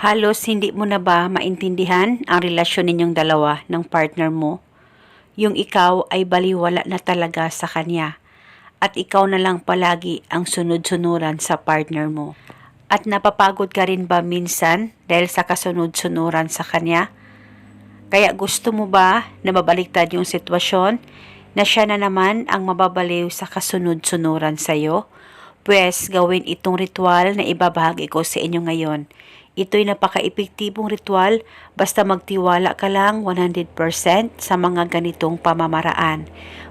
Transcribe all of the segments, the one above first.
Halos hindi mo na ba maintindihan ang relasyon ninyong dalawa ng partner mo? Yung ikaw ay baliwala na talaga sa kanya at ikaw na lang palagi ang sunod-sunuran sa partner mo. At napapagod ka rin ba minsan dahil sa kasunod-sunuran sa kanya? Kaya gusto mo ba na mabaliktad yung sitwasyon na siya na naman ang mababaliw sa kasunod-sunuran sa'yo? Pwes gawin itong ritual na ibabahagi ko sa inyo ngayon. Ito'y napaka-epektibong ritual basta magtiwala ka lang 100% sa mga ganitong pamamaraan.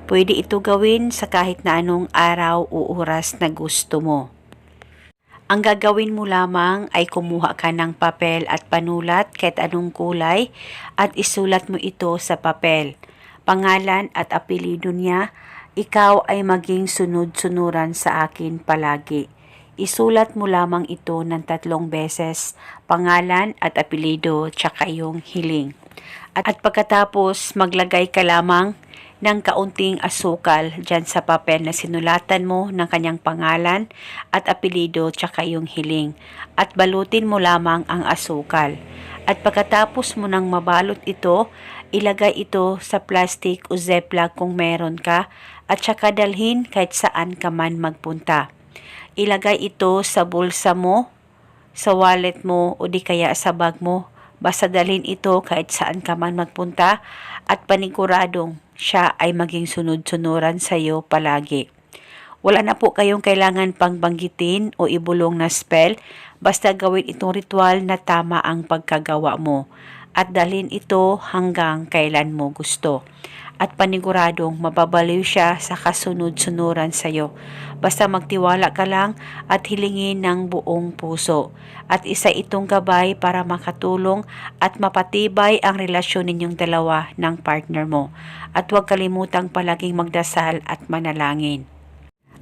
Pwede ito gawin sa kahit na anong araw o oras na gusto mo. Ang gagawin mo lamang ay kumuha ka ng papel at panulat kahit anong kulay at isulat mo ito sa papel. Pangalan at apelido niya, ikaw ay maging sunod-sunuran sa akin palagi. Isulat mo lamang ito ng tatlong beses, pangalan at apelido tsaka yung hiling. At, at pagkatapos maglagay ka lamang ng kaunting asukal dyan sa papel na sinulatan mo ng kanyang pangalan at apelido tsaka yung hiling at balutin mo lamang ang asukal. At pagkatapos mo nang mabalot ito, ilagay ito sa plastic o ziploc kung meron ka at saka dalhin kahit saan ka man magpunta. Ilagay ito sa bulsa mo, sa wallet mo o di kaya sa bag mo. Basta dalhin ito kahit saan ka man magpunta at paniguradong siya ay maging sunod-sunuran sa iyo palagi. Wala na po kayong kailangan pang banggitin o ibulong na spell, basta gawin itong ritual na tama ang pagkagawa mo at dalhin ito hanggang kailan mo gusto. At paniguradong mababaliw siya sa kasunod-sunuran sa iyo. Basta magtiwala ka lang at hilingin ng buong puso. At isa itong gabay para makatulong at mapatibay ang relasyon ninyong dalawa ng partner mo. At huwag kalimutang palaging magdasal at manalangin.